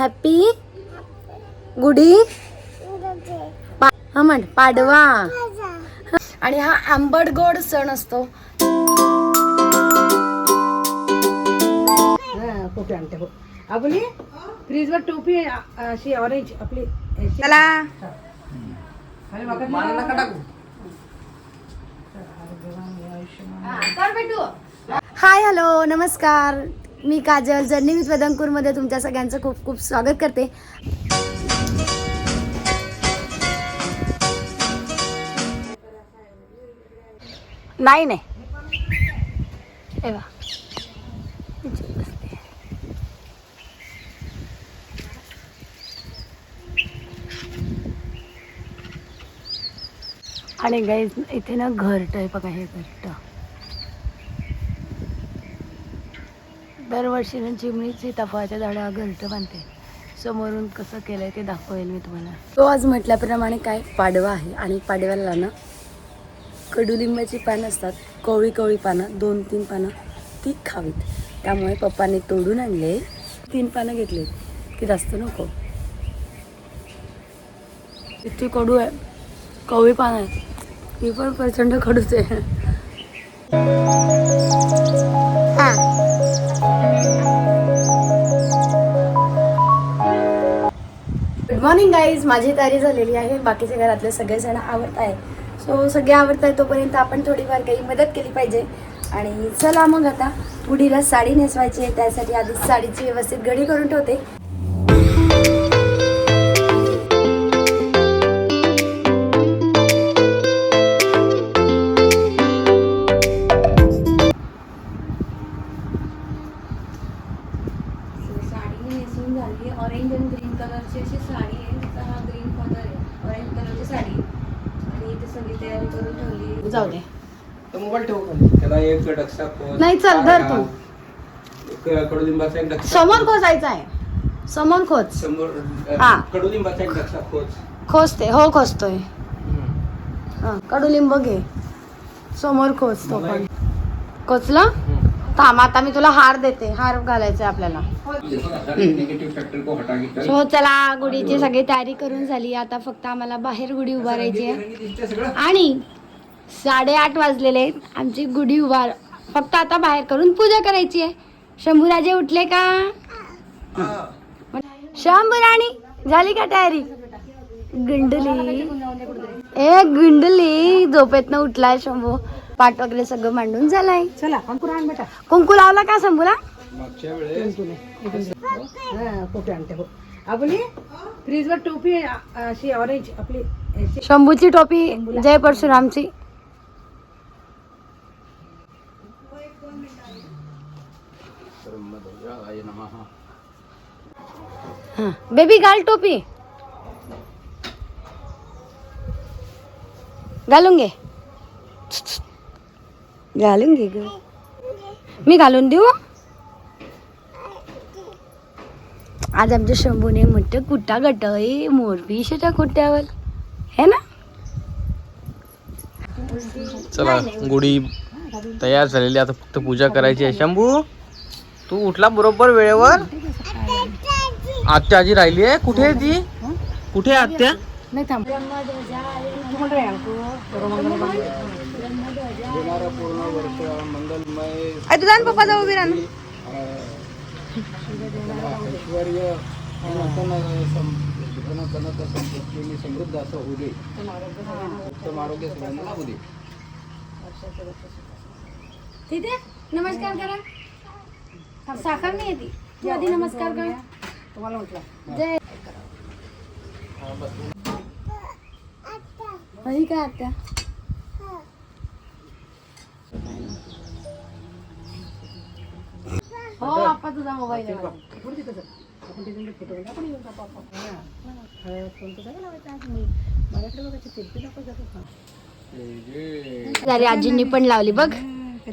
Happy पा- हा म्हण पाडवा. आणि हा आंबट गोड सण असतो. हा टोपी आणते हो. आपली फ्रीजवर टोपी अशी ऑरेंज आपली. चला. हाय हॅलो नमस्कार. मी काजल जर्नी विथ वेदंकूरमध्ये तुमच्या सगळ्यांचं खूप खूप स्वागत करते. नाही नाही. आणि गाईज इथे ना घरट आहे बघा हे घरट. दरवर्षी ना चिमणीची सीताफळाच्या झाडा घरटं बांधते. समोरून कसं केलंय ते दाखवेल मी तुम्हाला. तो आज म्हटल्याप्रमाणे काय? पाडवा आहे आणि पाडव्याला ना कडुलिंबाची पानं असतात. कवळी कवळी पानं दोन तीन पानं ती खावीत. त्यामुळे पप्पाने तोडून आणले तीन पानं घेतली की जास्त नको. इतकी कडू आहे. कवळी पानं आहेत. ती पण प्रचंड कडूच आहे. गुड मॉर्निंग गाईज माझी तयारी झालेली आहे. बाकीच्या घरातले सगळेजण आवडत आहे सो सगळे आवडत आहे तोपर्यंत आपण थोडीफार काही मदत केली पाहिजे. आणि चला मग आता गुढीला साडी नेसवायची आहे. त्यासाठी आधी साडीची व्यवस्थित घडी करून ठेवते. सगळी तयारी करून ठेवली. जाऊ दे. तो मोबाईल ठेवू खाली. त्याला एक डक्सा नाही, चल, धर तू. एक कडुलिंबाचा एक डक्सा समोर खोचायचं आहे. समोर खोच समोर हा. अ, कडुलिंबाचा एक डक्सा खोच खोचते हो खोचतोय हा कडुलिंब घे. समोर खोच तो पण. खोचला? थांब आता मी तुला हार देते. हार घालायचा आपल्याला. सो चला गुढीची सगळी तयारी करून झाली. आता फक्त आम्हाला बाहेर गुढी उभारायची आहे. आणि साडेआठ वाजलेले आहेत. आमची गुढी उभार फक्त आता बाहेर करून पूजा करायची आहे. शंभूराजे उठले का? शंभूराणी झाली का तयारी? गुंडली. ए गुंडली झोपेतनं उठलाय शंभू. पाठ वगैरे सगळं मांडून झालाय. चला अंकुर आण बेटा. कुंकू लावला का वेळेस हा टोपी आणते हो. आपली फ्रीजवर टोपी आहे, अ- अशी ऑरेंज आपली. शंभूची टोपी जय परशुरामची. हा बेबी घाल टोपी. घालून घे. घालून घे ग. मी घालून देऊ? आज आमच्या शंभूने म्हटलं कुठा गट आहे? मोरपीश त्या कुट्यावर. हे ना? चला गुढी तयार झालेली. आता फक्त पूजा करायची आहे. शंभू तू उठला बरोबर वेळेवर? आत्या आजी राहिली आहे. कुठे आहे ती? कुठे आहे आत्या? नाही थांब. तू पूर्ण वर्ष मंगलमय तुझा पप्पा जाऊ संपत्तीने समृद्ध असं होऊ दे. उत्तम आरोग्य सगळ्यांना लाभू दे. तिथे नमस्कार करा. साखर नाही येते तू. आधी नमस्कार कर. तुम्हाला म्हटलं जय. अही काय आत्या हो आपा तुझा मोबाईल? हा. हा, आजींनी पण लावली बघ.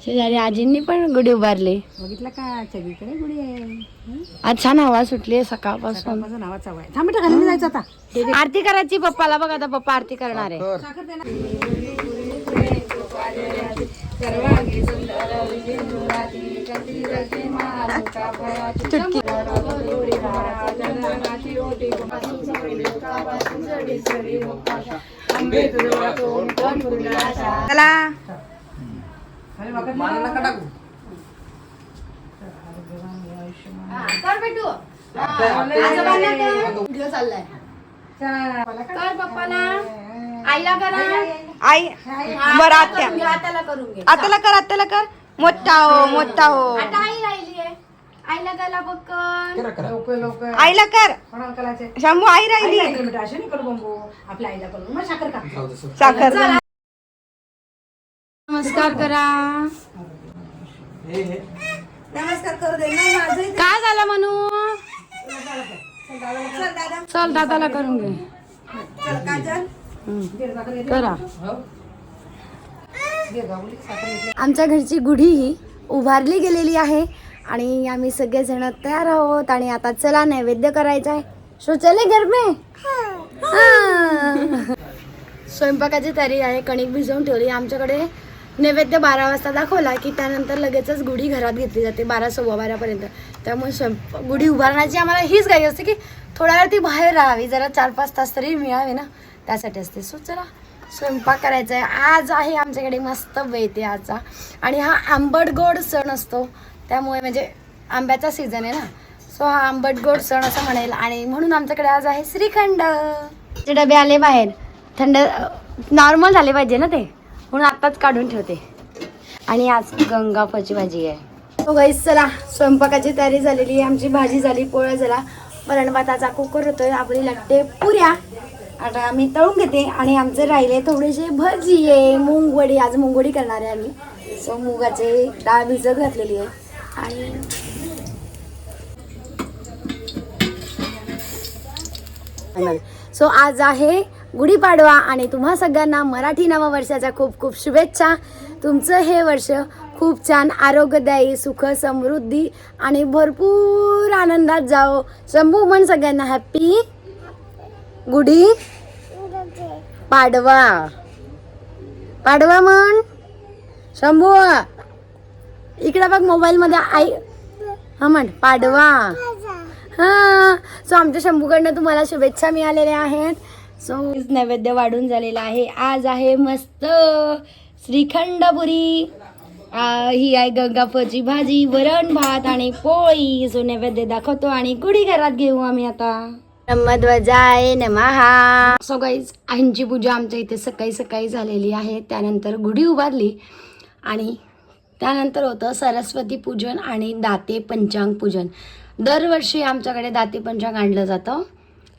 शेजारी आजींनी पण गुढी उभारली. बघितलं का? सगळीकडे गुढी आहे. हं? आज छान हवा सुटली सकाळपासून. सकाळपासून नावाचा आहे. थांब बेटा घालून जायचं आता. आरती करायची पप्पाला. बघ आता पप्पा आरती करणार आहे. चुटकी. चला. कर बेटू. आजोबांना कर व्हिडिओ चाललाय. कर पप्पाला. आईला करा. आई बरं आत्या. करून घे, हाताला करून घे. आताला कर आताला कर. मोठा हो मोठा हो. आता आई राहिली आहे. आईला गला पक्कन लवकर लवकर. आईला कर. कोणाला करायचे शंभू आई राहिली. आपल्या आईला करू. मग साखर का साखर नमस्कार करा. नमस्कार करू दे. नाही माझं काय झालं म्हणू चल दादाला करून घे. काजल हम्म. करा. आमच्या घरची गुढी ही उभारली गेलेली आहे आणि आम्ही सगळेजण तयार आहोत आणि आता चला नैवेद्य करायचा आहे. सो चले घर में हा. स्वयंपाकाची तयारी आहे कणिक भिजवून ठेवली आमच्याकडे. नैवेद्य बारा वाजता दाखवला की त्यानंतर लगेचच गुढी घरात घेतली जाते बारा सव्वा बारापर्यंत. त्यामुळे स्वयंपाक गुढी उभारण्याची आम्हाला हीच गाई असते की थोड्या वेळ ती बाहेर राहावी जरा चार पाच तास तरी मिळावे ना. त्यासाठी असते. सो चला स्वयंपाक करायचा आहे आज आहे आमच्याकडे मस्त बेते आजचा. आणि हा आंबट गोड सण असतो. त्यामुळे म्हणजे आंब्याचा सीझन आहे ना. सो हा आंबट गोड सण असं म्हणेल. आणि म्हणून आमच्याकडे आज आहे श्रीखंड. डबे आले बाहेर. थंड नॉर्मल झाले पाहिजे ना ते. म्हणून आत्ताच काढून ठेवते. आणि आज गंगाफाची भाजी आहे. हो गाईस चला स्वयंपाकाची तयारी झालेली आहे. आमची भाजी झाली पोळ्या झाला वरण भाताचा कुकर होतोय. आपली लागते पुऱ्या. आता आम्ही तळून घेते. आणि आमचे राहिले थोडेसे भजी आहे. मूगवडी आज मुंगवडी करणार आहे आम्ही. सो मुगाचे डाळ भिजत घातलेली आहे. आणि सो आज आहे गुढीपाडवा आणि तुम्हा सगळ्यांना मराठी नववर्षाच्या खूप खूप शुभेच्छा. तुमचं हे वर्ष खूप छान आरोग्यदायी सुख समृद्धी आणि भरपूर आनंदात जाओ शंभू म्हण सगळ्यांना हॅप्पी गुढी पाडवा. पाडवा म्हण. शंभू इकडे बघ मोबाईलमध्ये आई हा म्हण पाडवा. हा सो आमच्या शंभूकडनं तुम्हाला शुभेच्छा मिळालेल्या आहेत. सो नैवेद्य वाढून झालेला आहे. आज आहे मस्त श्रीखंडपुरी. ही आहे गंगाफची भाजी वरण भात आणि पोळी. सो नैवेद्य दाखवतो आणि गुढी घरात घेऊ आम्ही आता. नमध्वजाय नमहा सो गाईज आईंची पूजा आमच्या इथे सकाळी सकाळी झालेली आहे. त्यानंतर गुढी उभारली आणि त्यानंतर होतं सरस्वती पूजन आणि दाते पंचांग पूजन. दरवर्षी आमच्याकडे दाते पंचांग आणलं जातं.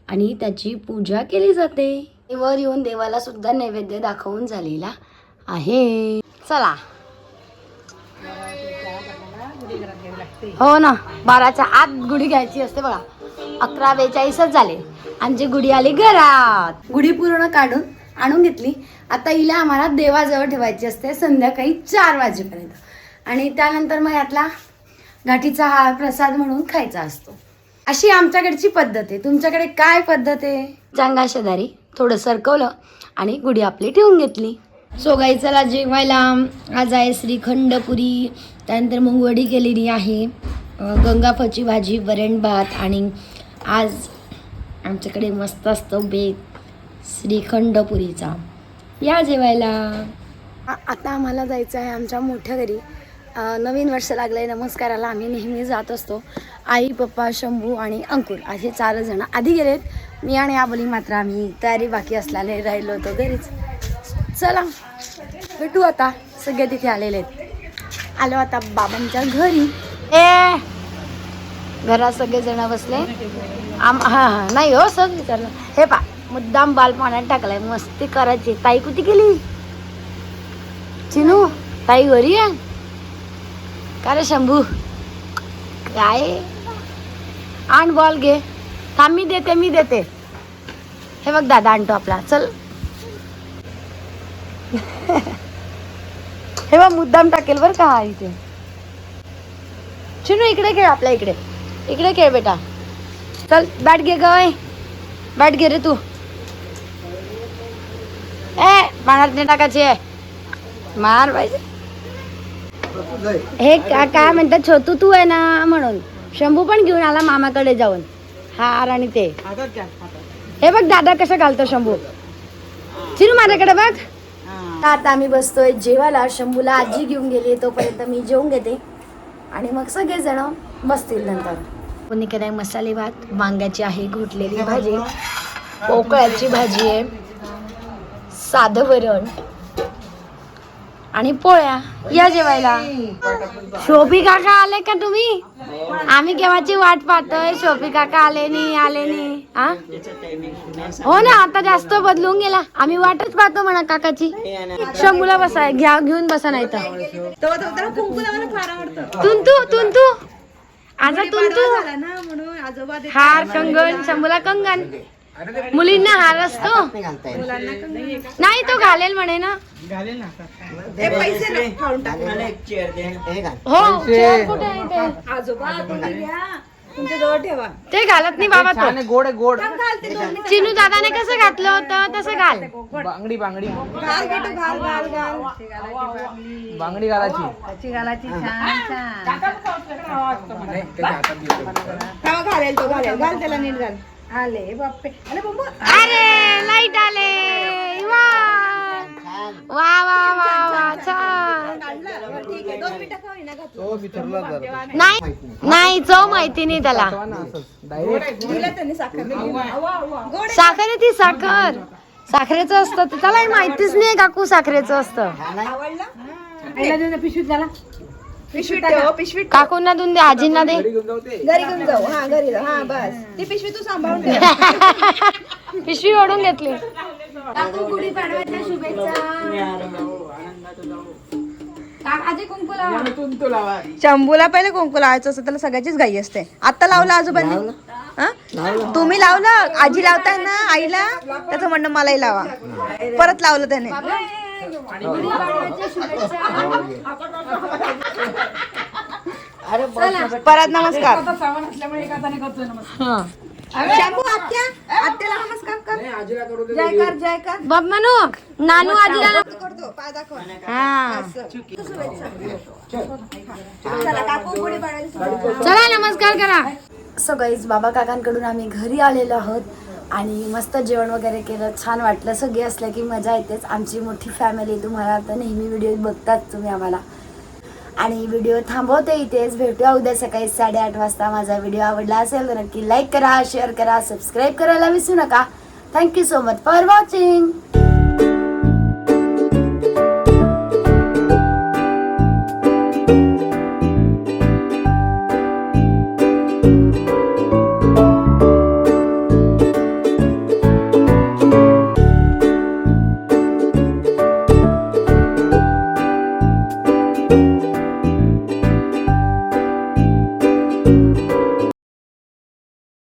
आणि त्याची पूजा केली जाते. वर येऊन देवाला सुद्धा नैवेद्य दाखवून झालेला आहे. चला. हो ना बाराच्या आत गुढी घ्यायची असते बघा. अकरा बेचाळीसच झाले. आमची गुढी आली घरात. गुढी पूर्ण काढून आणून घेतली. आता हिला आम्हाला देवाजवळ ठेवायची असते संध्याकाळी चार वाजेपर्यंत. आणि त्यानंतर मग यातला घाटीचा हा प्रसाद म्हणून खायचा असतो. अशी आमच्याकडची पद्धत आहे. तुमच्याकडे काय पद्धत आहे? चांगा शेजारी थोडं सरकवलं आणि गुढी आपली ठेवून घेतली. सो गाई चला जेवायला. आज आहे श्रीखंडपुरी त्यानंतर मुंगवडी केलेली आहे. अं, गंगाफळची भाजी वरण भात आणि आज आमच्याकडे मस्त असतं बेत श्रीखंडपुरीचा या जेवायला. आता आम्हाला जायचं आहे आमच्या मोठ्या घरी. नवीन वर्ष लागलं आहे नमस्काराला आम्ही नेहमी जात असतो. आई पप्पा शंभू आणि अंकुर असे चार जण आधी गेलेत. मी आणि आबोली मात्र आम्ही तयारी बाकी असल्याने राहिलो होतो घरीच. चला भेटू आता. सगळे तिथे आलेले आहेत. आलो आता बाबांच्या घरी. ए घरात सगळे जण बसले. आम हां हां नाही हो सहज विचारलं. हे पा मुद्दाम बाल पाण्यात टाकलाय. मस्ती करायची. ताई कुठे गेली? चिनू ताई घरी आहे? का रे शंभू काय? आण बॉल घे. थांब मी देते मी देते. हे बघ दादा आणतो आपला. चल. हे बघ मुद्दाम टाकेल बरं का इथे. चिनू इकडे खेळ आपल्या इकडे. इकडे खेळ बेटा. चल बॅट घे गय बॅट घे रे तू. ए पाण्यात नाही टाकायची आहे मार पाहिजे हे का- काय म्हणतात छोटू तू आहे ना म्हणून. शंभू पण घेऊन आला मामाकडे जाऊन. हार आणि ते. हे बघ दादा कसं घालतो शंभू. चिरू माझ्याकडे बघ. आता आम्ही बसतोय जेवायला. शंभूला आजी घेऊन गेली तोपर्यंत मी जेवून घेते. आणि मग सगळेजण बसतील नंतर. कोणी केलाय मसाले भात? वांग्याची आहे घोटलेली भाजी. पोकळ्याची भाजी आहे. साधं वरण. आणि पोळ्या या जेवायला. शोभी काका आले का तुम्ही? आम्ही केव्हाची वाट पाहतोय? शोभी काका आले नाही आले नाही हा हो ना आता जास्त बदलून गेला. आम्ही वाटच पाहतो म्हणा काकाची. शंभूला बसाय घ्या घेऊन बसा नाही तर तुंतू तुंतू. आता तुंतू. हार कंगन शंभूला कंगन मुलींना हार असतो? नाही तो घालेल म्हणे ना. ते पैसे ना खाऊन टाक. हो चेअर कुठे आहे ते? आजोबा तुम्ही घ्या. तुमच्या जवळ ठेवा. ते घालत नाही बाबा तो. छान आहे, गोड आहे गोड. चिनू दादाने कसं घातलं होतं तसं घाल. बांगडी बांगडी. घाल बेटू घाल घाल घाल. बांगडी घालायची. तेव्हा घालेल तो घालेल. घाल त्याला नीट घाल. आले अरे बाबा. अरे लाइट आले. वा. वा वा वा वा छान. ठीक आहे. दोन मिनिटं का होईना घातलं? नाही नाही. चव माहिती नाही त्याला. डायरेक्ट दिलं त्यांनी साखर. गोड साखर. आहे ती साखर. साखरेचं असतं त्याला माहितीच नाही काकू साखरेचं असतं. आवडलं? पिशवीत ठेव पिशवीत काकूंना देऊन दे आजींना दे. घरी घेऊन जाऊ हा घरी जाऊ हा बस. ती पिशवी तू सांभाळून ठेव. पिशवी ओढून घेतली. शंभूला पहिले कुंकू लावायचं असतं त्याला सगळ्याचीच घाई असते. आता लावलं आजोबांनी? हा? तुम्ही लावलं? आजी लावताय ना आईला? त्याचं म्हणणं मलाही लावा. परत लावलं त्याने. परत नमस्कार. आत्या आत्याला कर. म्हणू नानू आजीला करतो पाय दाखवा. हा. चला. नमस्कार करा. सो गाईज बाबा काकांकडून आम्ही घरी आलेलो आहोत. आणि मस्त जेवण वगैरे केलं. छान वाटलं. सगळे असलं की मजा येतेच. आमची मोठी फॅमिली तुम्हाला आता नेहमी व्हिडिओ बघतात तुम्ही आम्हाला. आणि व्हिडिओ थांबवते इथेच. भेटूया उद्या सकाळी साडेआठ वाजता. माझा व्हिडिओ आवडला असेल तर नक्की लाईक करा शेअर करा सबस्क्राईब करायला विसरू नका. Thank you so much for watching